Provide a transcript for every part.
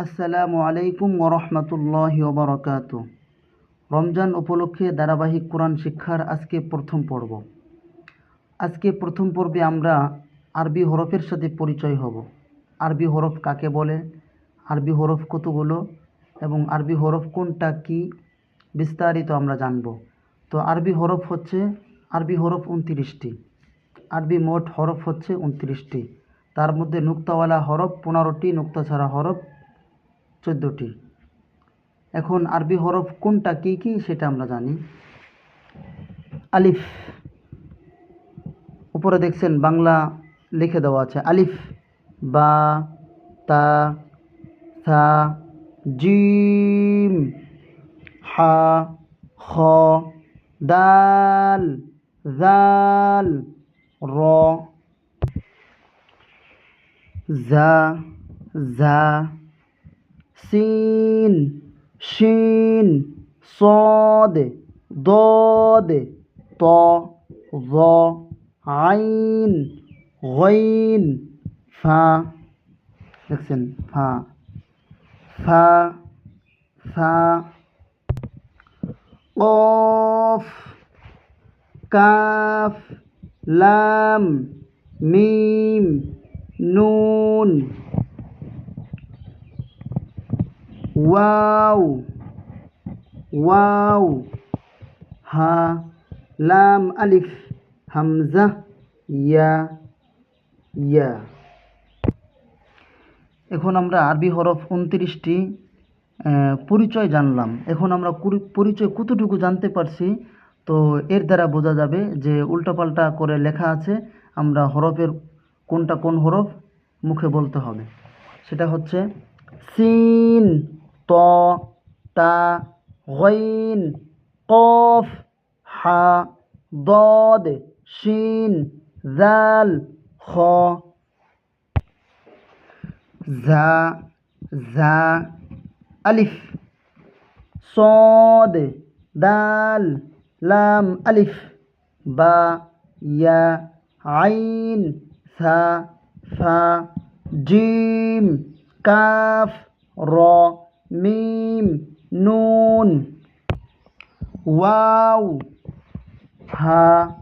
আসসালামু আলাইকুম ওরহমতুল্লাহ ওবরকাত রমজান উপলক্ষে ধারাবাহিক কোরআন শিক্ষার আজকে প্রথম পর্ব। আজকে প্রথম পর্বে আমরা আরবি হরফের সাথে পরিচয় হব। আরবি হরফ কাকে বলে? আরবি হরফ কতগুলো? এবং আরবি হরফ কোনটা কি? বিস্তারিত আমরা জানব। তো আরবি হরফ হচ্ছে, আরবি হরফ উনত্রিশটি। আরবি মোট হরফ হচ্ছে উনত্রিশটি। তার মধ্যে নুক্তাওয়ালা হরফ পনেরোটি নুক্তা ছাড়া হরফ চোদ্দোটি। এখন আরবি হরফ কোনটা, কি কি, সেটা আমরা জানি। আলিফ। উপরে দেখছেন বাংলা লিখে দেওয়া আছে, আলিফ, বা, তা, সা, জিম, হা, খ, দাল, জাল, র, জা জা সিন, শিন, সদ, দদ, ত আইন হইন ফা, দেখছেন, ফা ফা ফা, কফ, কাফ, লাম, মিম, নুন ওয়াও ওয়াও হা লাম আলিফ হামজা ইয়া ইয়া এখন আমরা আরবি হরফ উনত্রিশটি পরিচয় জানলাম। এখন আমরা পরিচয় কতটুকু জানতে পারছি, তো এর দ্বারা বোঝা যাবে যে উল্টাপাল্টা করে লেখা আছে, আমরা হরফের কোনটা কোন হরফ, মুখে বলতে হবে। সেটা হচ্ছে সিন। ط ت غين قاف ح ضاد شين ذال خ ذا ذا ألف. صاد دال لام ألف. با يا عين ثا فا جيم كاف را. মিম, নুন। ওয়াও। হা,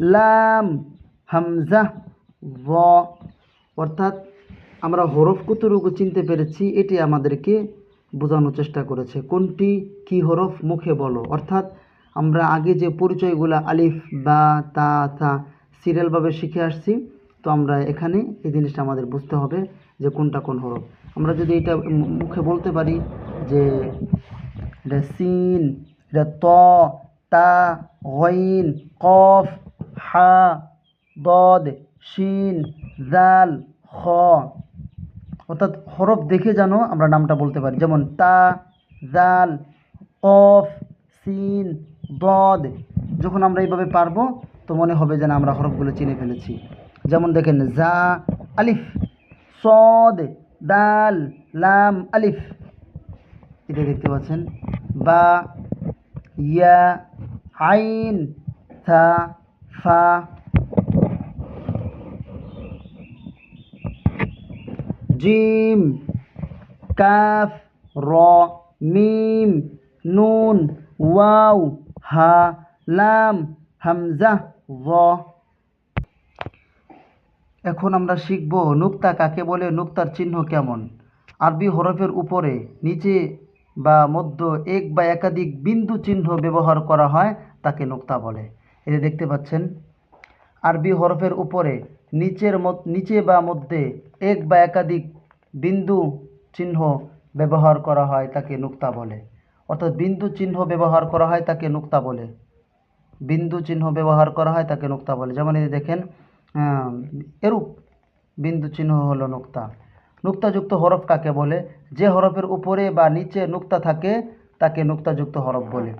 লাম। হামজা, ব। অর্থাৎ আমরা হরফ কতটুকু চিনতে পেরেছি, এটি আমাদেরকে বোঝানোর চেষ্টা করেছে। কোনটি? কি হরফ? মুখে বলো। অর্থাৎ আমরা আগে যে পরিচয়গুলো আলিফ, বা, তা তা সিরিয়ালভাবে শিখে আসছি, তো আমরা এখানে এই জিনিসটা আমাদের বুঝতে হবে যে কোনটা কোন হরফ। আমরা যদি এটা মুখে বলতে পারি যে এটা সিন, এটা ত, তা, গইন, কফ, হা, দদ, শিন, জাল, খ। অর্থাৎ হরফ দেখে যেন আমরা নামটা বলতে পারি। যেমন তা, জাল, কফ, সিন, দদ, যখন আমরা এইভাবে পারব, তো মনে হবে যেন আমরা হরফগুলো চিনে ফেলেছি। যেমন দেখেন, জা, আলিফ, সদ দাল, লাম, আলিফ। এটা দেখতে পাচ্ছেন? বা, ইয়া, আইন, থা, ফা। জিম, কাফ, র, মিম, নুন, ওয়াও, হা, লাম, হামজা, ভ। এখন আমরা শিখব নুক্তা কাকে বলে, নুক্তার চিহ্ন কেমন। আরবি হরফের উপরে নিচে বা মধ্য এক বা একাধিক বিন্দু চিহ্ন ব্যবহার করা হয়, তাকে নুক্তা বলে। যে দেখতে পাচ্ছেন, আরবি হরফের উপরে নিচের নিচে বা মধ্যে এক বা একাধিক বিন্দু চিহ্ন ব্যবহার করা হয়, তাকে নুক্তা বলে। অর্থাৎ বিন্দু চিহ্ন ব্যবহার করা হয়, তাকে নুক্তা বলে। বিন্দু চিহ্ন ব্যবহার করা হয়, তাকে নুক্তা বলে। যেমন এই দেখেন এরূপ বিন্দু চিহ্ন হলো নুক্তা। নুক্তাযুক্ত হরফ কাকে বলে? যে হরফের উপরে বা নিচে নুক্তা থাকে, তাকে নুক্তাযুক্ত হরফ বলে।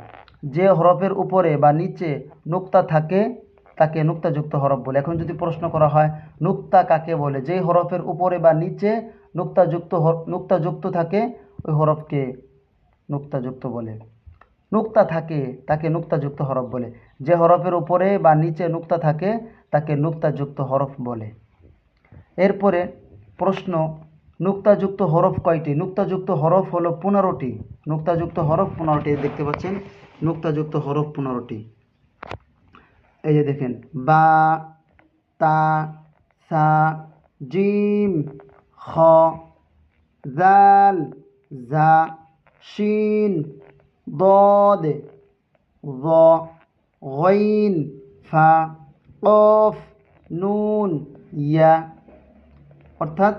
যে হরফের উপরে বা নিচে নুক্তা থাকে, তাকে নুক্তাযুক্ত হরফ বলে। এখন যদি প্রশ্ন করা হয়, নুক্তা কাকে বলে? যে হরফের উপরে বা নিচে নুক্তাযুক্ত নুক্তাযুক্ত থাকে, ওই হরফকে নুক্তাযুক্ত বলে। নুক্তা থাকে, তাকে নুক্তাযুক্ত হরফ বলে। যে হরফের উপরে বা নিচে নুক্তা থাকে তাকে নুক্তাযুক্ত হরফ বলে এরপরে প্রশ্ন নুক্তাযুক্ত হরফ কয়টি নুক্তাযুক্ত হরফ হলো পনেরোটি নুক্তাযুক্ত হরফ পনেরোটি এই দেখতে পাচ্ছেন নুক্তাযুক্ত হরফ পনেরোটি এই যে দেখেন বা তা সা জিম খ জাল জা শিন ضاد ظ غين ফা কফ নুন, ইয়া। অর্থাৎ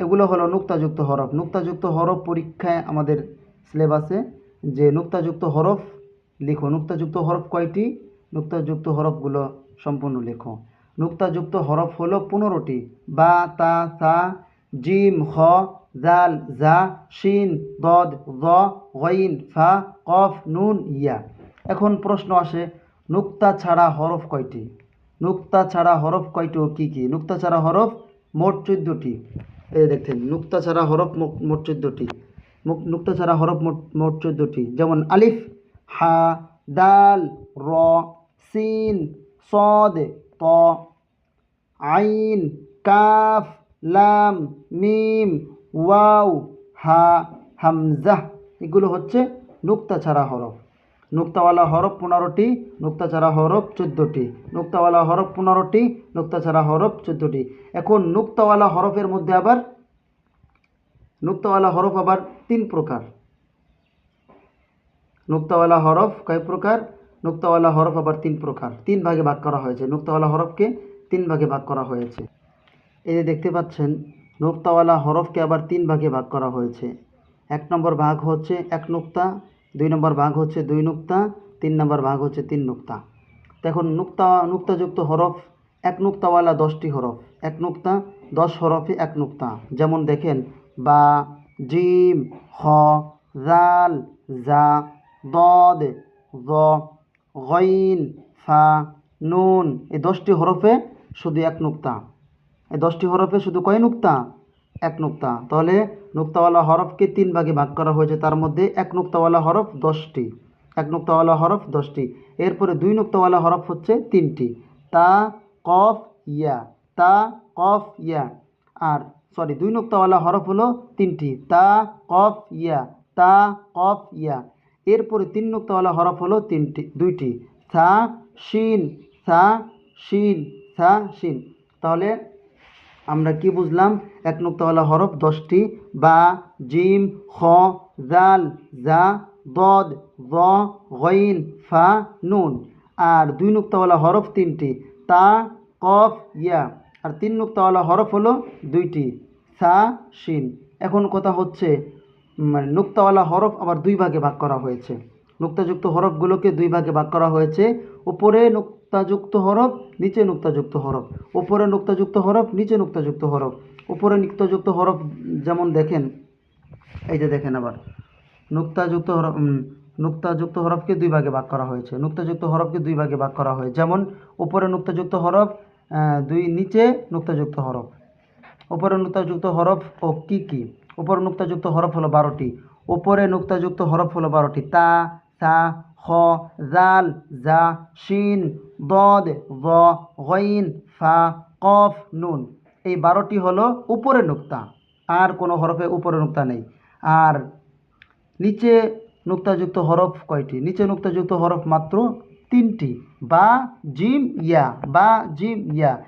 এগুলো হলো নুক্তাযুক্ত হরফ। নুক্তাযুক্ত হরফ পরীক্ষায় আমাদের সিলেবাসে যে নুক্তাযুক্ত হরফ, লিখো। নুক্তাযুক্ত হরফ কয়টি? নুক্তাযুক্ত হরফগুলো সম্পূর্ণ লেখো। নুক্তাযুক্ত হরফ হলো পনেরোটি। বা, তা, সা, জিম হ জাল, জা, শিন, দদ, জ গইন ফা, কফ, নুন, ইয়া। এখন প্রশ্ন আসে নুক্তা ছাড়া হরফ কয়টি? নুক্তা ছাড়া হরফ কয়টি ও কী কী? নুক্তা ছাড়া হরফ মোট চোদ্দোটি। এই দেখছেন, নুক্তা ছাড়া হরফ মোট চোদ্দোটি। নুক্তা ছাড়া হরফ মোট মোট চোদ্দোটি। যেমন আলিফ, হা, দাল, র, সিন, সদ, ত, আইন, কাফ, লাম, মিম, ওয়াও, হা, হামজাহ। এগুলো হচ্ছে নুক্তা ছাড়া হরফ। নুক্তাওয়ালা হরফ পনেরোটি নুক্তা ছাড়া হরফ চোদ্দোটি। নুক্তাওয়ালা হরফ পনেরোটি নুক্তা ছাড়া হরফ চোদ্দোটি। এখন নুক্তাওয়ালা হরফের মধ্যে আবার, নুক্তাওয়ালা হরফ আবার তিন প্রকার। নুক্তাওয়ালা হরফ কয় প্রকার? নুক্তাওয়ালা হরফ আবার তিন প্রকার। তিন ভাগে ভাগ করা হয়েছে। নুক্তাওয়ালা হরফকে তিন ভাগে ভাগ করা হয়েছে। এই যে দেখতে পাচ্ছেন, নুক্তাওয়ালা হরফকে আবার তিন ভাগে ভাগ করা হয়েছে। এক নম্বর ভাগ হচ্ছে এক নুক্তা দুই নম্বর ভাগ হচ্ছে দুই নুক্তা, তিন নম্বর ভাগ হচ্ছে তিন নুক্তা। তো এখন নুক্তা, নুক্তাযুক্ত হরফ এক নুক্তাওয়ালা দশটি হরফ। এক নুক্তা, দশ হরফে এক নুক্তা। যেমন দেখেন, বা, জিম, হ জাল জা, দদ গইন, ফা, নুন। এই দশটি হরফে শুধু এক নুক্তা। এই দশটি হরফে শুধু কয় নুক্তা? এক নুক্তা। তাহলে নুক্তাওয়ালা হরফকে তিন ভাগে ভাগ করা হয়েছে, তার মধ্যে এক নুক্তাওয়ালা হরফ দশটি। এক নুক্তাওয়ালা হরফ দশটি। এরপরে দুই নুক্তাওয়ালা হরফ হচ্ছে তিনটি। তা, কফ, ইয়া। তা, কফ, ইয়া। আর সরি দুই নুক্তাওয়ালা হরফ হলো তিনটি। তা, কফ, ইয়া। তা, কফ, ইয়া। এরপরে তিন নুক্তাওয়ালা হরফ হলো তিনটি, দুইটি। সা শিন। সা শিন। সা শিন। তাহলে আমরা কি বুঝলাম? এক নুক্তাওয়ালা হরফ, দশটি, বা, জিম, খ, জাল, জা, দদ জ গইন, ফা, নুন। আর দুই নুক্তাওয়ালা হরফ তিনটি, তা, কফ, ইয়া। আর তিন নুক্তাওয়ালা হরফ হলো দুইটি, সা, শিন। এখন কথা হচ্ছে মানে নুক্তাওয়ালা হরফ আবার দুই ভাগে ভাগ করা হয়েছে। নুক্তাযুক্ত হরফগুলোকে দুই ভাগে ভাগ করা হয়েছে। উপরে নুক্তাযুক্ত হরফ, নিচে নুক্তাযুক্ত হরফ। উপরে নুক্তাযুক্ত হরফ, নিচে নুক্তাযুক্ত হরফ। উপরে নুক্তাযুক্ত হরফ যেমন দেখেন, এই যে দেখেন আবার। নুক্তাযুক্ত হরফ নুক্তাযুক্ত হরফকে দুই ভাগে ভাগ করা হয়েছে। নুক্তাযুক্ত হরফকে দুই ভাগে ভাগ করা হয় যেমন উপরে নুক্তাযুক্ত হরফ দুই, নিচে নুক্তাযুক্ত হরফ। উপরে নুক্তাযুক্ত হরফ ও কি কি? উপরে নুক্তাযুক্ত হরফ হলো বারোটি। উপরে নুক্তাযুক্ত হরফ হলো বারোটি। তা সা খ, জাল, জা, শিন, দদ ব গইন, ফা, কফ, নুন। এই বারোটি হলো উপরে নুক্তা। আর কোনো হরফে উপরে নুক্তা নেই। আর নিচে নুক্তাযুক্ত হরফ কয়টি? নিচে নুক্তাযুক্ত হরফ মাত্র তিনটি। বা, জিম, ইয়া। বা, জিম, ইয়া।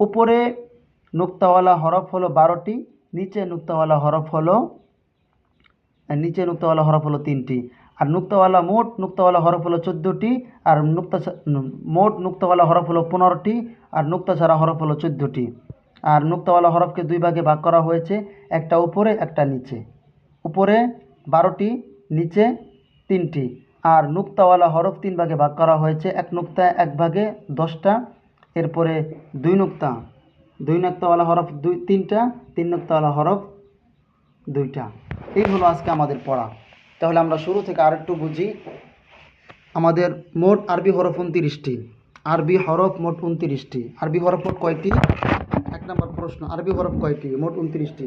উপরে নুক্তাওয়ালা হরফ হলো বারোটি, নিচে নুক্তাওয়ালা হরফ হলো নিচে নুক্তাওয়ালা হরফ হলো তিনটি। আর নুক্তাওয়ালা মোট, নুক্তাওয়ালা হরফ হলো চোদ্দোটি, আর নুক্তা মোট নুক্তাওয়ালা হরফ হলো পনেরোটি, আর নুক্তা ছাড়া হরফ হলো চোদ্দোটি। আর নুক্তাওয়ালা হরফকে দুই ভাগে ভাগ করা হয়েছে, একটা উপরে, একটা নিচে। উপরে বারোটি, নিচে তিনটি। আর নুক্তাওয়ালা হরফ তিন ভাগে ভাগ করা হয়েছে, এক নুক্তা, এক ভাগে দশটা। এরপরে দুই নুক্তা, দুই নুক্তাওয়ালা হরফ দুই তিনটা, তিন নুক্তাওয়ালা হরফ দুইটা। এই হলো আজকে আমাদের পড়া। তাহলে আমরা শুরু থেকে আরেকটু বুঝি। আমাদের মোট আরবি হরফ উনতিরিশটি। আরবি হরফ মোট উনতিরিশটি। আরবি হরফ মোট কয়টি? এক নম্বর প্রশ্ন, আরবি হরফ কয়টি? মোট উনতিরিশটি।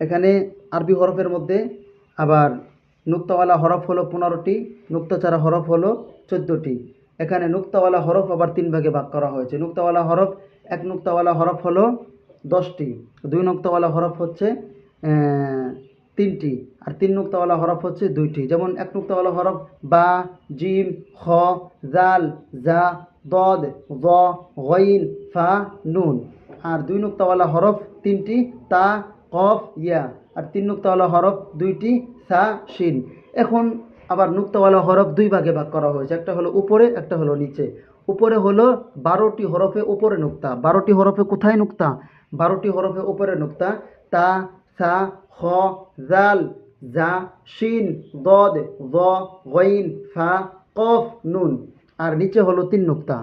এখানে আরবি হরফের মধ্যে আবার নুক্তাওয়ালা হরফ হলো পনেরোটি, নুক্তাচারা হরফ হলো চোদ্দোটি। এখানে নুক্তাওয়ালা হরফ আবার তিন ভাগে ভাগ করা হয়েছে। নুক্তাওয়ালা হরফ, এক নুক্তাওয়ালা হরফ হলো দশটি। দুই নুক্তাওয়ালা হরফ হচ্ছে তিনটি। আর তিন নুক্তাওয়ালা হরফ হচ্ছে দুইটি। যেমন এক নুক্তাওয়ালা হরফ বা, জিম, খ, জাল, জা, দদ দ গইন, ফা, নুন। আর দুই নুক্তাওয়ালা হরফ তিনটি, তা, কফ, ইয়া। আর তিন নুক্তাওয়ালা হরফ দুইটি, সা, শিন। এখন আবার নুক্তাওয়ালা হরফ দুই ভাগে ভাগ করা হয়েছে। একটা হলো উপরে, একটা হলো নিচে। উপরে হলো বারোটি হরফে উপরে নুক্তা। বারোটি হরফে কোথায় নুক্তা? বারোটি হরফে উপরে নুক্তা। তা, সা খ, জাল, জা, শিন, দদ গইন, ফা, কফ, নুন। আর নিচে হলো তিন নুক্তা।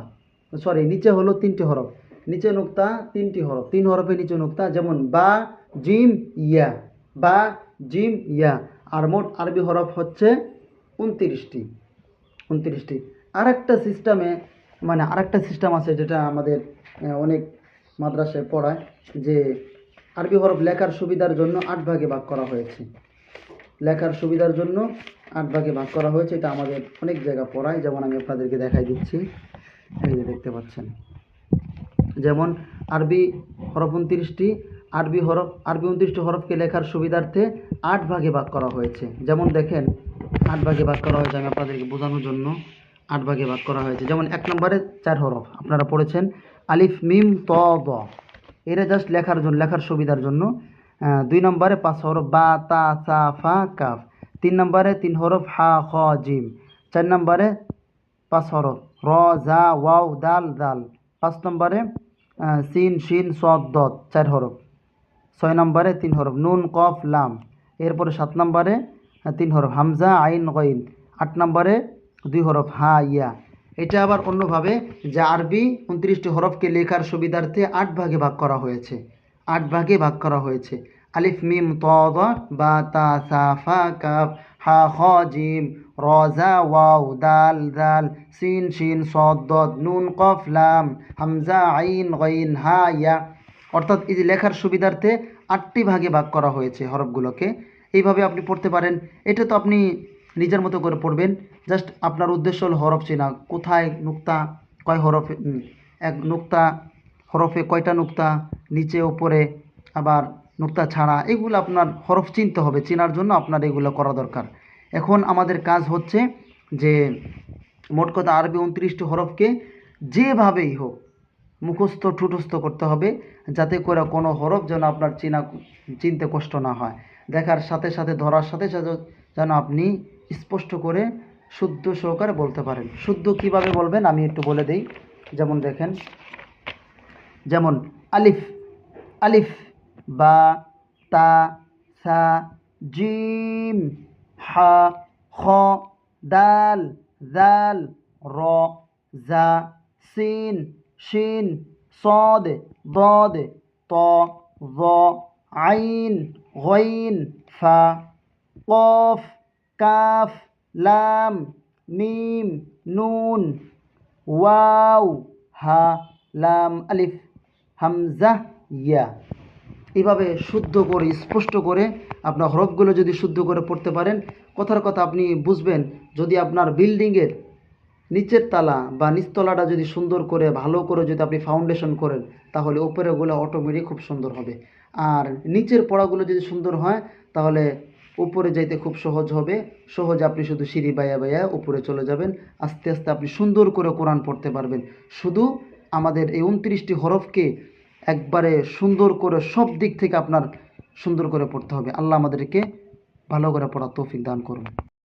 সরি নিচে হলো তিনটি হরফ। নিচে নুক্তা, তিনটি হরফ। তিন হরফে নিচে নুক্তা, যেমন বা, জিম, ইয়া। বা, জিম, ইয়া। আর মোট আরবি হরফ হচ্ছে উনতিরিশটি। উনত্রিশটি। আরেকটা সিস্টেমে মানে আরেকটা সিস্টেম আছে যেটা আমাদের অনেক মাদ্রাসায় পড়ায়, যে আরবি হরফ লেখার সুবিধার জন্য আট ভাগে ভাগ করা হয়েছে। লেখার সুবিধার জন্য আট ভাগে ভাগ করা হয়েছে, এটা আমাদের অনেক জায়গা পড়ায়, যেমন আমি আপনাদেরকে দেখাই দিচ্ছি। এই যে দেখতে পাচ্ছেন। যেমন আরবি হরফ উনত্রিশটি, আরবি হরফ, আরবি উনত্রিশটি হরফকে লেখার সুবিধার্থে আট ভাগে ভাগ করা হয়েছে। যেমন দেখেন, আট ভাগে ভাগ করা হয়েছে, আমি আপনাদেরকে বোঝানোর জন্য আট ভাগে ভাগ করা হয়েছে। যেমন এক নম্বরে চার হরফ, আপনারা পড়েছেন আলিফ, মিম, ত এরা জাস্ট লেখার জন্য, লেখার সুবিধার জন্য। দুই নম্বরে পাঁচ হরফ বা, তা, সা, ফা, কাফ। তিন নম্বরে তিন হরফ, হা, খ, জিম। চার নম্বরে পাঁচ হরফ, র, জা, ওয়াও, দাল দাল। পাঁচ নম্বরে সিন, শিন সদ দত, চার হরফ। ছয় নম্বরে তিন হরফ, নুন, কফ, লাম। এরপরে সাত নম্বরে তিন হরফ, হামজা, আইন, গইন। আট নম্বরে দুই হরফ, হা, ইয়া। এটা আবার অন্যভাবে যে আরবি উনত্রিশটি হরফকে লেখার সুবিধার্থে আট ভাগে ভাগ করা হয়েছে। আট ভাগে ভাগ করা হয়েছে। আলিফ, মিম ত বা, তা, সা, ফা, কাফ, হা, খ, জিম র জা ওয়াও, দাল দাল, সিন, শিন, সদ নুন, কফ, লাম, হামজা, আইন, গইন, হা, ইয়া। অর্থাৎ এই যে লেখার সুবিধার্থে আটটি ভাগে ভাগ করা হয়েছে হরফগুলোকে। এইভাবে আপনি পড়তে পারেন। এটা তো আপনি নিজের মতো করে পড়বেন। জাস্ট আপনার উদ্দেশ্য হল হরফ চেনা। কোথায় নুক্তা, কয় হরফে এক নুক্তা, হরফে কয়টা নুক্তা, নিচে, ওপরে, আবার নুক্তা ছাড়া, এগুলো আপনার হরফ চিনতে হবে। চেনার জন্য আপনার এগুলো করা দরকার। এখন আমাদের কাজ হচ্ছে যে মোট কথা আরবি উনত্রিশটি হরফকে যেভাবেই হোক মুখস্থ, ঠুটস্থ করতে হবে, যাতে করে কোনো হরফ যেন আপনার চেনা, চিনতে কষ্ট না হয়। দেখার সাথে সাথে, ধরার সাথে সাথে যেন আপনি স্পষ্ট করে শুদ্ধ সহকারে বলতে পারেন শুদ্ধ কিভাবে বলবেন আমি একটু বলে দেই যেমন দেখেন যেমন আলিফ আলিফ বা তা সা জিম হা খ দাল জাল র জা সিন শিন صاد ضاد ط ظ عين غين فا قاف কাফ, লাম মিম নুন, ওয়াও, হা, লাম, আলিফ, হামজা, ইয়া। এভাবে শুদ্ধ করে, স্পষ্ট করে আপনার হরফগুলো যদি শুদ্ধ করে পড়তে পারেন, কথার কথা আপনি বুঝবেন। যদি আপনার বিল্ডিংয়ের নিচের তালা বা নিচতলাটা যদি সুন্দর করে, ভালো করে যদি আপনি ফাউন্ডেশন করেন, তাহলে উপরেগুলো অটোমেটিক খুব সুন্দর হবে। আর নিচের পড়াগুলো যদি সুন্দর হয়, তাহলে উপরে যাইতে খুব সহজ হবে। সহজ আপনি শুধু সিঁড়ি বাইয়া বাইয়া উপরে চলে যাবেন। আস্তে আস্তে আপনি সুন্দর করে কোরআন পড়তে পারবেন। শুধু আমাদের এই উনত্রিশটি হরফকে একবারে সুন্দর করে সব দিক থেকে আপনার সুন্দর করে পড়তে হবে। আল্লাহ আমাদেরকে ভালো করে পড়ার তৌফিক দান করুন।